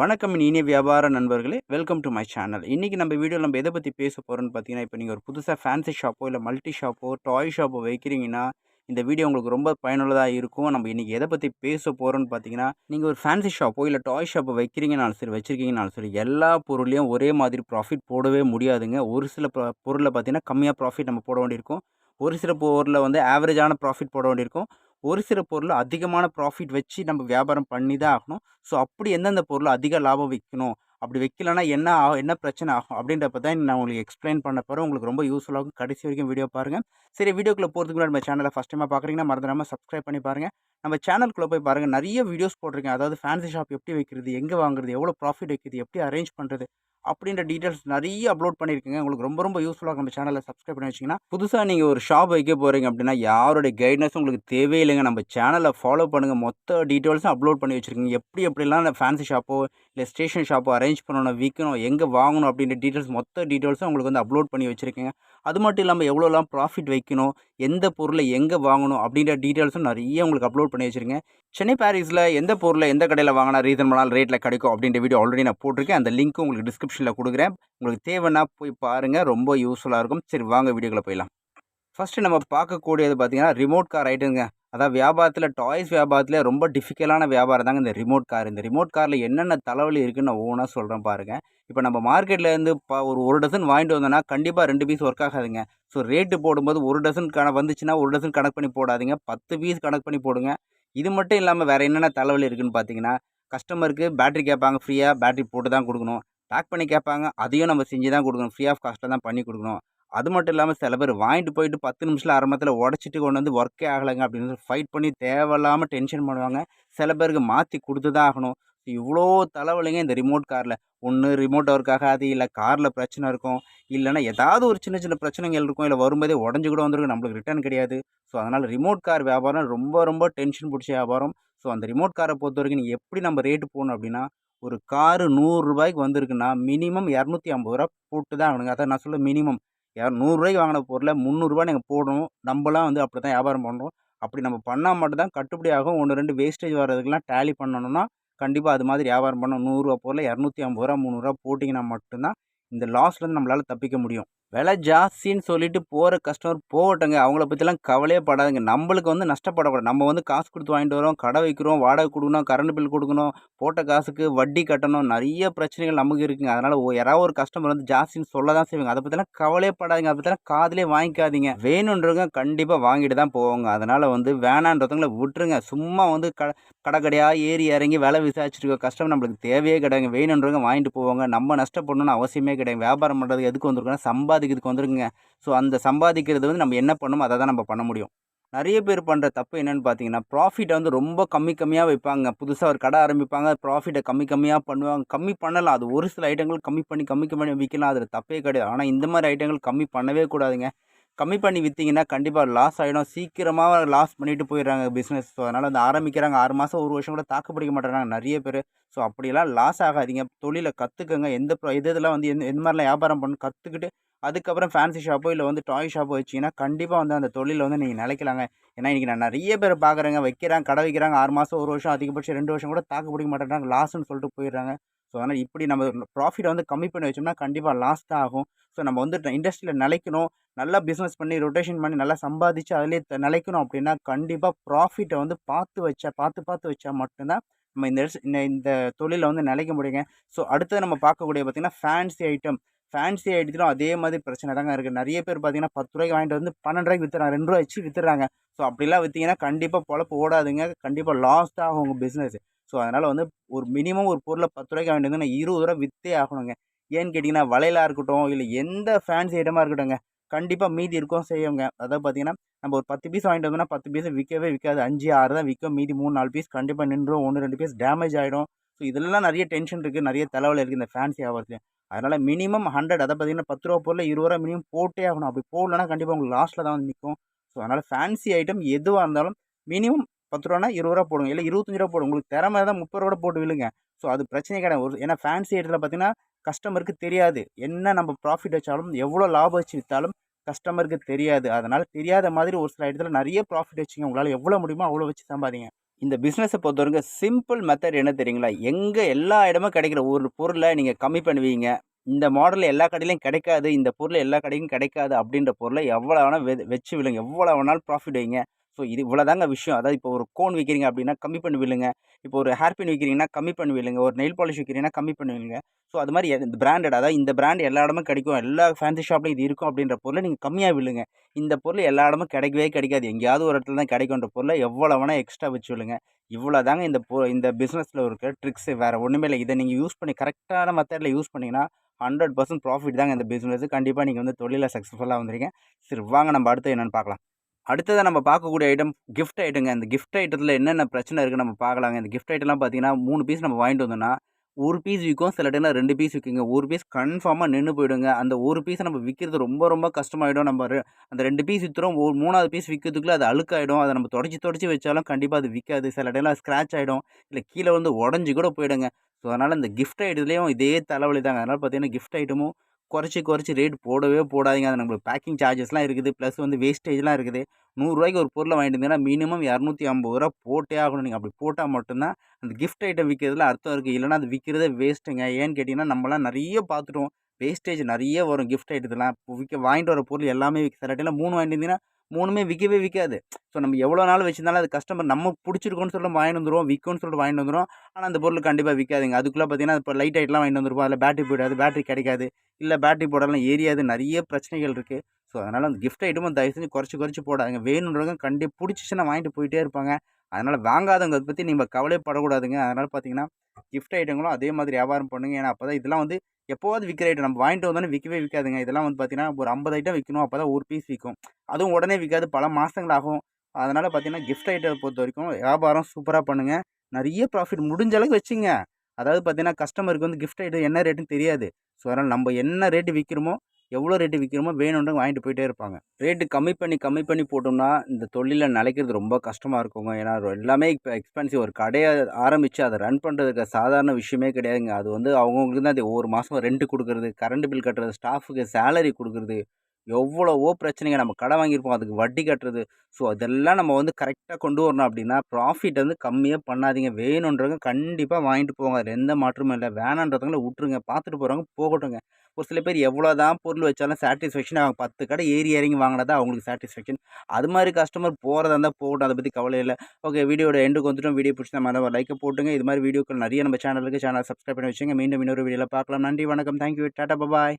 வணக்கம் இனிய வியாபார நண்பர்களே. வெல்கம் டு மை சேனல் இன்றைக்கி நம்ம வீடியோவில் நம்ம எதை பற்றி பேச போகிறோம்னு பார்த்தீங்கன்னா இப்போ நீங்கள் ஒரு புதுசாக ஃபேன்சி ஷாப்போ இல்லை மல்டி ஷாப்போ டாய் ஷாப்போ வைக்கிறீங்கன்னா இந்த வீடியோ உங்களுக்கு ரொம்ப பயனுள்ளதாக இருக்கும். நம்ம இன்றைக்கி எதை பற்றி பேச போகிறோம்னு பார்த்தீங்கன்னா நீங்கள் ஒரு ஃபேன்சி ஷாப்போ இல்லை டாய் ஷாப்போ வைக்கிறீங்கனாலும் சரி வச்சுருக்கீங்கனாலும் சரி எல்லா பொருளையும் ஒரே மாதிரி ப்ராஃபிட் போடவே முடியாதுங்க. ஒரு சில பொருளில் பார்த்தீங்கன்னா கம்மியாக ப்ராஃபிட் நம்ம போட வேண்டியிருக்கும். ஒரு சில பொருளில் வந்து ஆவரேஜான ப்ராஃபிட் போட வேண்டியிருக்கும். ஒரு சில பொருள் அதிகமான ப்ராஃபிட் வச்சு நம்ம வியாபாரம் பண்ணி தான் ஆகணும். ஸோ அப்படி எந்தெந்த பொருள் அதிக லாபம் விற்கணும் அப்படி வைக்கலன்னா என்ன ஆகும் என்ன பிரச்சனை ஆகும்? அப்படின்றப்ப தான் நான் உங்களுக்கு எக்ஸ்பிளைன் பண்ண போகிறேன் உங்களுக்கு ரொம்ப யூஸ்ஃபுல்லாகும் கடைசி வரைக்கும் வீடியோ பாருங்கள் சரி வீடியோக்குள்ளே போகிறதுக்கு முன்னாடி நம்ம சேனலை ஃபஸ்ட் டைமாக பார்க்குறீங்கன்னா மறந்துடாமல் சப்ஸ்கிரைப் பண்ணி பாருங்கள் நம்ம சேனலுக்குள்ளே போய் பாருங்கள் நிறைய வீடியோஸ் போட்டிருக்கேன். அதாவது ஃபேன்சி ஷாப் எப்படி வைக்கிறது எங்கே வாங்குறது எவ்வளோ ப்ராஃபிட் வைக்கிறது எப்படி அரேஞ்ச் பண்ணுறது அப்படின்ற டீட்டெயில்ஸ் நிறைய அப்லோட் பண்ணியிருக்கேங்க. உங்களுக்கு ரொம்ப ரொம்ப யூஸ்ஃபுல்லாக நம்ம சேனலில் சப்ஸ்கிரைப் பண்ணி வச்சிங்கன்னா புதுசாக நீங்கள் ஒரு ஷாப் வைக்க போகிறீங்க அப்படின்னா யாருடைய கைட்னஸும் உங்களுக்கு தேவையில்லைங்க. நம்ம சேனலை ஃபாலோ பண்ணுங்கள் மொத்த டீட்டெயில்ஸும் அப்லோட் பண்ணி வச்சுருக்கீங்க. எப்படி எப்படிலாம் அந்த ஃபேன்சி ஷாப்போ இல்லை ஸ்டேஷன் ஷாப்போ அரேஞ்ச் பண்ணணும் விற்கணும் எங்கே வாங்கணும் அப்படின்ற டீட்டெயில்ஸ் மொத்த டீட்டெயில்ஸும் உங்களுக்கு வந்து அப்லோட் பண்ணி வச்சுருக்கீங்க. அது மட்டும் இல்லாமல் எவ்வளோலாம் ப்ராஃபிட் வைக்கணும் எந்த பொருளை எங்கே வாங்கணும் அப்படின்ற டீட்டெயில்ஸும் நிறைய உங்களுக்கு அப்லோட் பண்ணி வச்சுருங்க சென்னை பாரிஸில் எந்த பொருளை எந்த கடையில் வாங்கினா ரீசனபிளான ரேட்டில் கிடைக்கும் அப்படின்ற வீடியோ ஆல்ரெடி நான் போட்டிருக்கேன். அந்த லிங்க் உங்களுக்கு டிஸ்கிரிப்ஷனில் கொடுக்குறேன். உங்களுக்கு தேவைன்னா போய் பாருங்கள் ரொம்ப யூஸ்ஃபுல்லாக இருக்கும். சரி வாங்க வீடியோக்குள்ளே போயிடலாம். ஃபஸ்ட்டு நம்ம பார்க்கக்கூடியது பார்த்திங்கன்னா ரிமோட் கார் ஐட்டங்க அதாவது வியாபாரத்தில் டாய்ஸ் வியாபாரத்தில் ரொம்ப டிஃபிகல்ட்டான வியாபாரம் தாங்க இந்த ரிமோட் கார் இந்த ரிமோட் காரில் என்னென்ன தலைவலி இருக்குன்னு நான் சொல்கிறேன் பாருங்கள் இப்போ நம்ம மார்க்கெட்லேருந்து பா ஒரு ஒரு டசன் வாங்கிட்டு வந்தோன்னா கண்டிப்பாக ரெண்டு பீஸ் ஒர்க் ஆகாதுங்க. ஸோ ரேட்டு போடும்போது ஒரு டசன் கண வந்துச்சுன்னா ஒரு டசன் கணக்கு பண்ணி போடாதீங்க. பத்து பீஸ் கணக்கு பண்ணி போடுங்க. இது மட்டும் இல்லாமல் வேறு என்னென்ன தலைவலி இருக்குதுன்னு பார்த்தீங்கன்னா கஸ்டமருக்கு பேட்ரி கேட்பாங்க ஃப்ரீயாக பேட்ரி போட்டு தான் கொடுக்கணும். பேக் பண்ணி கேட்பாங்க. அதையும் நம்ம செஞ்சு தான் கொடுக்கணும். ஃப்ரீ ஆஃப் காஸ்ட்டில் தான் பண்ணி கொடுக்கணும். அது மட்டும் இல்லாமல் சில பேர் வாங்கிட்டு போயிட்டு பத்து நிமிஷத்தில் அரை மரத்தில் உடச்சிட்டு கொண்டு வந்து ஒர்க்கே ஆகலைங்க அப்படின்னு ஃபைட் பண்ணி தேவையில்லாமல் டென்ஷன் பண்ணுவாங்க. சில பேருக்கு மாற்றி கொடுத்து தான் ஆகணும். இவ்வளோ தலைவலிங்க இந்த ரிமோட் காரில் ஒன்று ரிமோட் ஒர்க் ஆகாது இல்லை காரில் பிரச்சனை இருக்கும் இல்லைனா ஏதாவது ஒரு சின்ன சின்ன பிரச்சனைகள் இருக்கும் இல்லை வரும்போதே உடஞ்சி கூட வந்துருக்கும் நம்மளுக்கு ரிட்டர்ன் கிடையாது. ஸோ அதனால் ரிமோட் கார் வியாபாரம் ரொம்ப ரொம்ப டென்ஷன் பிடிச்ச வியாபாரம். ஸோ அந்த ரிமோட் காரை பொறுத்த வரைக்கும் நீங்கள் எப்படி நம்ம ரேட்டு போகணும் அப்படின்னா ஒரு காரு நூறுரூபாய்க்கு வந்திருக்குன்னா மினிமம் இரநூத்தி ஐம்பது ரூபா போட்டு தான் ஆகணுங்க. அதான் நான் சொல்ல மினிமம் நூறுரூவாய்க்கு வாங்கின பொருளை முந்நூறுரூவா நீங்கள் போடணும். நம்மளாம் வந்து அப்படி தான் வியாபாரம் பண்ணுறோம் அப்படி நம்ம பண்ணால் மட்டும்தான் கட்டுப்படி ஆகும். ஒன்று ரெண்டு வேஸ்டேஜ் வர்றதுக்கெலாம் டேலி பண்ணணும்னா கண்டிப்பாக அது மாதிரி வியாபாரம் பண்ணணும். நூறுரூவா பொருளை இரநூத்தி ஐம்பது ரூபா முந்நூறுரூவா போட்டிங்கன்னா மட்டும்தான் இந்த லாஸ்லேருந்து நம்மளால் தப்பிக்க முடியும். விலை ஜாஸ்தின்னு சொல்லிட்டு போகிற கஸ்டமர் போகட்டுங்க. அவங்கள பற்றிலாம் கவலையே படாதுங்க. நம்மளுக்கு வந்து நஷ்டப்படக்கூடாது. நம்ம வந்து காசு கொடுத்து வாங்கிட்டு வரோம் கடை வைக்கிறோம் வாடகை கொடுக்கணும் கரண்ட் பில் கொடுக்கணும் போட்ட காசுக்கு வட்டி கட்டணும் நிறைய பிரச்சனைகள் நமக்கு இருக்குங்க. அதனால் யாராவது ஒரு கஸ்டமர் வந்து ஜாஸ்தின்னு சொல்ல தான் செய்வாங்க. அதை பற்றிலாம் கவலையே படாதுங்க. அதை பற்றிலாம் காதலே வாங்கிக்காதீங்க. வேணுன்றவங்க கண்டிப்பாக வாங்கிட்டு தான் போவாங்க. அதனால் வந்து வேணான்றவங்களை விட்டுருங்க. சும்மா வந்து க கடை கடையாக ஏறி இறங்கி விலை விசாரிச்சிருக்க கஸ்டமர் நம்மளுக்கு தேவையே கிடையாது வேணுன்றவங்க வாங்கிட்டு போவாங்க. நம்ம நஷ்டப்படணும்னு அவசியமே கிடையாது. வியாபாரம் பண்ணுறதுக்கு எதுக்கு வந்திருக்கோன்னா சம்பாதி சம்பாதிக்கிறதுக்கு வந்துருங்க ஸோ அந்த சம்பாதிக்கிறது வந்து நம்ம என்ன பண்ணணுமோ அதை தான் நம்ம பண்ண முடியும். நிறைய பேர் பண்ணுற தப்பு என்னென்னு பார்த்தீங்கன்னா ப்ராஃபிட்டை வந்து ரொம்ப கம்மி கம்மியாக வைப்பாங்க. புதுசாக ஒரு கடை ஆரம்பிப்பாங்க ப்ராஃபிட்டை கம்மி கம்மியாக பண்ணுவாங்க. கம்மி பண்ணலாம். அது ஒரு சில ஐட்டங்கள் கம்மி பண்ணி கம்மி பண்ணி விற்கலாம். அதில் தப்பே கிடையாது. ஆனால் இந்த மாதிரி ஐட்டங்கள் கம்மி பண்ணவே கூடாதுங்க. கம்மி பண்ணி விற்றிங்கன்னா கண்டிப்பாக லாஸ் ஆகிடும் சீக்கிரமாக லாஸ் பண்ணிட்டு போயிடுறாங்க பிஸ்னஸ் ஸோ அதனால் வந்து ஆரம்பிக்கிறாங்க. ஆறு மாதம் ஒரு வருஷம் கூட தாக்கு பிடிக்க மாட்டேறாங்க நிறைய பேர். ஸோ அப்படியெல்லாம் லாஸ் ஆகாதீங்க. தொழிலை கற்றுக்கங்க எந்த எது இதெல்லாம் வந்து எந்த எந்த மாதிரிலாம் வியாபாரம் பண்ணணும் கற்றுக்கிட்டு அதுக்கப்புறம் ஃபேன்சி ஷாப்போ இல்லை வந்து டாய் ஷாப்போ வச்சிங்கன்னா கண்டிப்பாக வந்து அந்த தொழிலில் வந்து நீங்கள் நிலைக்கலாங்க. ஏன்னா இன்றைக்கி நான் நிறைய பேர் பார்க்குறேங்க வைக்கிறாங்க கடை வைக்கிறாங்க. ஆறு மாதம் ஒரு வருஷம் அதிகபட்சம் ரெண்டு வருஷம் கூட தாக்கு பிடிக்க மாட்டேறாங்க லாஸ்ன்னு சொல்லிட்டு போயிடுறாங்க. ஸோ அதனால் இப்படி நம்ம ப்ராஃபிட் வந்து கம்மி பண்ணி வச்சோம்னா கண்டிப்பாக லாஸ்ட் ஆகும். ஸோ நம்ம வந்து இண்டஸ்ட்ரியில் நிலைக்கணும். நல்லா பிஸ்னஸ் பண்ணி ரொட்டேஷன் பண்ணி நல்லா சம்பாதிச்சு அதிலே நிலைக்கணும் அப்படின்னா கண்டிப்பாக ப்ராஃபிட்டை வந்து பார்த்து வச்சா பார்த்து பார்த்து வச்சா மட்டும்தான் நம்ம இந்த இந்த தொழிலில் வந்து நிலைக்க முடியுங்க. ஸோ அடுத்தது நம்ம பார்க்கக்கூடிய பார்த்திங்கன்னா ஃபேன்சி ஐட்டம் ஃபேன்சி ஐட்டத்திலும் அதே மாதிரி பிரச்சனை தாங்க இருக்குது நிறைய பேர் பார்த்தீங்கன்னா பத்து ரூபாய்க்கு வாங்கிட்டு வந்து பன்னெண்டு ரூபாய்க்கு விற்றுறாங்க ரெண்டு ரூபா வச்சு விற்றுறாங்க ஸோ அப்படிலாம் விற்றீங்கன்னா கண்டிப்பாக பொழப்பு ஓடாதுங்க. கண்டிப்பாக லாஸ்ட் ஆகும் உங்கள் பிஸ்னஸ் ஸோ அதனால் வந்து ஒரு மினிமம் ஒரு பொருளை பத்து ரூபாய்க்கு வாங்கிட்டு வந்து நான் இருபது ரூபா விற்றே ஆகணுங்க. ஏன்னு கேட்டிங்கன்னா வளையலாக இருக்கட்டும் இல்லை எந்த ஃபேன்சி ஐட்டமாக இருக்கட்டும்ங்க கண்டிப்பாக மீதி இருக்கும் செய்யுங்க. அதாவது பார்த்தீங்கன்னா நம்ம ஒரு பத்து பீஸ் வாங்கிட்டு வந்தோம்னா பத்து பீஸ் விற்கவே விற்காது. அஞ்சு ஆறு தான் விற்கும். மீதி மூணு நாலு பீஸ் கண்டிப்பாக நின்றும் ஒன்று ரெண்டு பீஸ் டேமேஜ் ஆகிடும் ஸோ இதெல்லாம் நிறைய டென்ஷன் இருக்குது நிறைய தலைவலி இருக்குது இந்த ஃபேன்சி ஆகிறதுலையும் அதனால் மினிமம் ஹண்ட்ரட் அதை பார்த்தீங்கன்னா பத்து ரூபா பொருள் இருபது ரூபா மினிமம் போட்டே ஆகணும். அப்படி போடலன்னா கண்டிப்பாக உங்களுக்கு லாஸ்ட்டில் தான் வந்து நிற்கும் ஸோ அதனால் ஃபேன்சி ஐட்டம் எதுவாக இருந்தாலும் மினிமம் பத்து ரூபானா இருபது ரூபா போடுங்க. இல்லை இருபத்தஞ்சி ரூபா போடுங்க. உங்களுக்கு திறமை தான் முப்பது ரூபா போட்டு விழுங்க. ஸோ அது பிரச்சனை கிடையாது. ஒரு ஏன்னா ஃபேன்சி ஐட்டத்தில் பார்த்தீங்கன்னா கஸ்டமருக்கு தெரியாது. என்ன நம்ம ப்ராஃபிட் வச்சாலும் எவ்வளோ லாபம் வச்சு விற்றாலும் கஸ்டமருக்கு தெரியாது. அதனால் தெரியாத மாதிரி ஒரு சில இடத்துல நிறைய ப்ராஃபிட் வச்சுங்க. உங்களால் எவ்வளோ முடியுமோ அவ்வளோ வச்சு சம்பாதிங்க. இந்த பிஸ்னஸை பொறுத்தவரைக்கும் சிம்பிள் மெத்தட் என்ன தெரியுங்களா? எங்கே எல்லா இடமும் கிடைக்கிற ஒரு பொருளை நீங்கள் கம்மி பண்ணுவீங்க. இந்த மாடல் எல்லா கடையிலையும் கிடைக்காது இந்த பொருள் எல்லா கடையும் கிடைக்காது அப்படின்ற பொருளை எவ்வளோ வேணால் வெ வச்சு விழுங்க. எவ்வளோ வேணாலும் ப்ராஃபிட் வைங்க. ஸோ இது இவ்வளோதாங்க விஷயம். அதாவது இப்போ ஒரு கோன் விற்கிறீங்க அப்படின்னா கம்மி பண்ணி விழுங்க. இப்போ ஒரு ஹேர் பின் விற்கிறீங்கன்னா கம்மி பண்ணி விழுங்க. ஒரு நெயில் பாலிஷ் விற்கிறீங்கன்னா கம்மி பண்ணி விழுங்க. ஸோ அது மாதிரி இந்த பிராண்டட் அதாவது இந்த பிராண்ட் எல்லா இடமும் கிடைக்கும். எல்லா ஃபேன்சி ஷாப்லையும் இது இருக்கும் அப்படின்ற பொருளை நீங்கள் கம்மியாக விழுங்க. இந்த பொருள் எல்லா இடமும் கிடைக்கவே கிடைக்காது. எங்கேயாவது ஒரு இடத்துல தான் கிடைக்குன்ற பொருளை எவ்வளோ வேணால் எக்ஸ்ட்ரா வச்சு விழுங்க. இவ்வளோ தாங்க இந்த பொ இந்த பிஸ்னஸில் இருக்கிற ட்ரிக்ஸு. வேறு ஒன்றுமே இல்லை. இதை நீங்கள் யூஸ் பண்ணி கரெக்டான மெத்தடில் யூஸ் பண்ணிங்கன்னா ஹண்ட்ரட் பர்சன்ட் ப்ராஃபிட் தாங்க இந்த பிஸ்னஸ் கண்டிப்பாக நீங்கள் வந்து தொழிலில் சக்ஸஸ்ஃபுல்லாக வந்துருங்க சரி வாங்க நம்ம அடுத்து என்னென்னு பார்க்கலாம். அடுத்ததாக நம்ம பார்க்கக்கூடிய ஐட்டம் கிஃப்ட் ஐட்டங்க இந்த கிஃப்ட் ஐட்டத்தில் என்னென்ன பிரச்சனை இருக்குது நம்ம பார்க்கலாங்க. இந்த கிஃப்ட் ஐட்டம்லாம் பார்த்தீங்கன்னா மூணு பீஸ் நம்ம வாங்கிட்டு வந்தோம்னா ஒரு பீஸ் விற்கும் சில டைமில் ரெண்டு பீஸ் விற்குங்க ஒரு பீஸ் கன்ஃபார்மாக நின்று போயிடுங்க. அந்த ஒரு பீஸை நம்ம விற்கிறது ரொம்ப ரொம்ப கஷ்டமாயிடும். நம்ம ரெ- அந்த ரெண்டு பீஸ் விற்றுறோம் ஒரு மூணாவது பீஸ் விற்கிறதுக்குள்ளே அது அழுக்காயிடும். அதை நம்ம தொடச்சி தொடச்சி வச்சாலும் கண்டிப்பாக அது விற்காது சில டைமில் ஸ்க்ராட்ச் ஆகிடும் இல்லை கீழே வந்து உடஞ்சி கூட போயிடுங்க. ஸோ அதனால் இந்த கிஃப்ட் ஐட்டத்துலேயும் இதே தலைவலி தாங்க. அதனால் பார்த்தீங்கன்னா கிஃப்ட் ஐட்டமும் குறைச்சி குறைச்சி ரேட் போடவே போடாதீங்க. அது நம்மளுக்கு பேக்கிங் சார்ஜஸ்லாம் இருக்குது. ப்ளஸ் வந்து வேஸ்டேஜ்லாம் இருக்குது. நூறுரூவாய்க்கு ஒரு பொருளை வாங்கிட்டு இருந்தீங்கன்னா மினிமம் இரநூத்தி ஐம்பது ரூபா போட்டே ஆகணும். நீங்கள் அப்படி போட்டால் மட்டும்தான் அந்த கிஃப்ட் ஐட்டம் விற்கிறதுல அர்த்தம் இருக்குது இல்லைன்னா அது விற்கிறதே வேஸ்ட்டுங்க ஏன்னு கேட்டிங்கன்னா நம்மளாம் நிறைய பார்த்துட்டோம். வேஸ்டேஜ் நிறைய வரும் கிஃப்ட் ஐட்டத்துலாம் விற்க வாங்கிட்டு வர பொருள் எல்லாமே விற்க சில டைம்ல மூணு வாங்கிட்டு இருந்தீங்கன்னா மூணுமே விற்கவே விற்காது ஸோ நம்ம எவ்வளோ நாள் வச்சிருந்தாலும் அது கஸ்டமர் நம்ம பிடிச்சிருக்கோன்னு சொல்லிட்டு வாங்கிட்டு வந்துடுவோம் விற்கும்னு சொல்லிட்டு வாங்கிட்டு வந்துடும் ஆனால் அந்த பொருள் கண்டிப்பாக விற்காதுங்க அதுக்குள்ளே பார்த்தீங்கன்னா இப்போ லைட் ஐட்லாம் வாங்கிட்டு வந்துருப்போம். அதில் பேட்டரி போயிடாது பேட்டரி கிடைக்காது. இல்லை பேட்டரி போடலாம் ஏரியாது. நிறைய பிரச்சனைகள் இருக்குது ஸோ அதனால் அந்த கிஃப்ட் ஐட்டமும் தயவு செஞ்சு குறைச்சி குறைச்சி போடாதுங்க. வேணுன்றவங்க கண்டிப்பாக பிடிச்சிச்சுன்னா வாங்கிட்டு போயிட்டே இருப்பாங்க. அதனால் வாங்காதவங்க பற்றி நீங்கள் கவலைப்படக்கூடாதுங்க. அதனால் பார்த்தீங்கன்னா கிஃப்ட் ஐட்டங்களும் அதே மாதிரி வியாபாரம் பண்ணுங்க. ஏன்னா அப்போ தான் இதெல்லாம் வந்து எப்போவாது விற்கிற ஐட்டம் நம்ம வாங்கிட்டு வந்தோன்னே விற்கவே விற்காதுங்க இதெல்லாம் வந்து பார்த்தீங்கன்னா ஒரு ஐம்பது ஐட்டம் விற்கணும் அப்போ தான் ஒரு பீஸ் விற்கும் அதுவும் உடனே விற்காது பல மாதங்கள் ஆகும் அதனால் பார்த்தீங்கன்னா கிஃப்ட் ஐட்டத்தை பொறுத்த வரைக்கும் வியாபாரம் சூப்பராக பண்ணுங்கள் நிறைய ப்ராஃபிட் முடிஞ்ச அளவுக்கு வச்சுங்க. அதாவது பார்த்தீங்கன்னா கஸ்டமருக்கு வந்து கிஃப்ட் ஐட்டம் என்ன ரேட்டுன்னு தெரியாது. ஸோ அதனால் நம்ம என்ன ரேட்டு விற்கிறோமோ எவ்வளோ ரேட்டு விற்கிறோமோ வேணுன்றவங்க வாங்கிட்டு போயிட்டே இருப்பாங்க. ரேட்டு கம்மி பண்ணி கம்மி பண்ணி போட்டோம்னா இந்த தொழிலில் நிலைக்கிறது ரொம்ப கஷ்டமாக இருக்குங்க. ஏன்னா எல்லாமே இப்போ எக்ஸ்பென்சிவ் ஒரு கடையை ஆரம்பித்து அதை ரன் பண்ணுறதுக்கு சாதாரண விஷயமே கிடையாதுங்க. அது வந்து அவங்கவுங்களுக்கு தான் அது ஒவ்வொரு மாதம் ரெண்ட் கொடுக்குறது கரண்ட் பில் கட்டுறது ஸ்டாஃபுக்கு சேலரி கொடுக்குறது எவ்வளவோ பிரச்சனைங்க. நம்ம கடை வாங்கியிருப்போம். அதுக்கு வட்டி கட்டுறது. ஸோ அதெல்லாம் நம்ம வந்து கரெக்டாக கொண்டு வரணும் அப்படின்னா ப்ராஃபிட் வந்து கம்மியாக பண்ணாதீங்க. வேணுன்றவங்க கண்டிப்பாக வாங்கிட்டு போங்க. அதில் எந்த மாற்றமும் இல்லை. வேணான்றதுங்களை விட்ருங்க பார்த்துட்டு போகிறவங்க போகட்டுங்க. ஒரு சில பேர் எவ்வளோ தான் பொருள் வச்சாலும் சாட்டிஸ்ஃபேக்ஷன் அவங்க பத்து கடை ஏறி இறங்கி வாங்கினதான் அவங்களுக்கு சாட்டிஸ்ஃபேக்ஷன் அது மாதிரி கஸ்டமர் போகிறதா இருந்தால் போகட்டும். அதை பற்றி கவலை இல்லை. ஓகே வீடியோட எண்டுக்கு வந்துட்டோம். வீடியோ பிடிச்சா மாதிரி லைக் லைக்கை போட்டுங்க. இது மாதிரி வீடியோக்கள் நிறைய நம்ம சேனலுக்கு சேனல் சப்ஸ்கிரைப் பண்ணி வச்சுங்க மீண்டும் இன்னொரு வீடியோவில் பார்க்கலாம். நன்றி வணக்கம். தேங்க்யூ டாட்டா பாய்